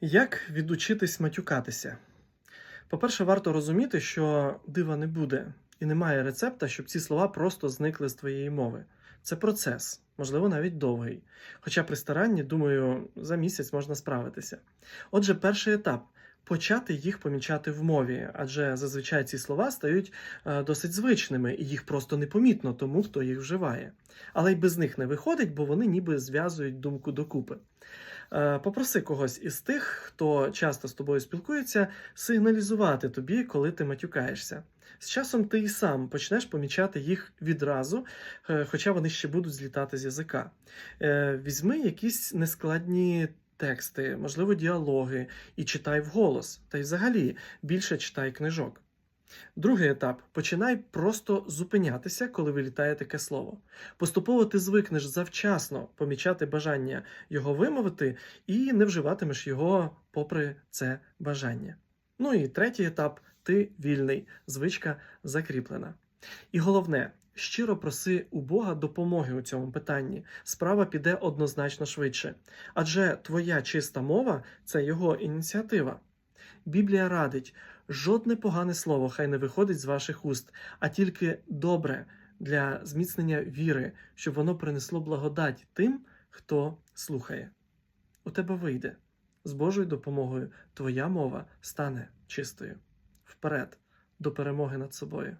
Як відучитись матюкатися? По-перше, варто розуміти, що дива не буде, і немає рецепта, щоб ці слова просто зникли з твоєї мови. Це процес, можливо, навіть довгий. Хоча при старанні, думаю, за місяць можна справитися. Отже, перший етап почати їх помічати в мові, адже зазвичай ці слова стають е, досить звичними, і їх просто непомітно тому, хто їх вживає. Але й без них не виходить, бо вони ніби зв'язують думку докупи. Е, Попроси когось із тих, хто часто з тобою спілкується, сигналізувати тобі, коли ти матюкаєшся. З часом ти і сам почнеш помічати їх відразу, е, хоча вони ще будуть злітати з язика. Е, Візьми якісь нескладні тексти, можливо, діалоги, і читай вголос, та й взагалі більше читай книжок. Другий етап починай просто зупинятися, коли вилітає таке слово. Поступово ти звикнеш завчасно помічати бажання його вимовити і не вживатимеш його попри це бажання. Ну і третій етап ти вільний, звичка закріплена. І головне, щиро проси у Бога допомоги у цьому питанні. Справа піде однозначно швидше. Адже твоя чиста мова це його ініціатива. Біблія радить, жодне погане слово хай не виходить з ваших уст, а тільки добре для зміцнення віри, щоб воно принесло благодать тим, хто слухає. У тебе вийде. З Божою допомогою твоя мова стане чистою. Вперед, до перемоги над собою.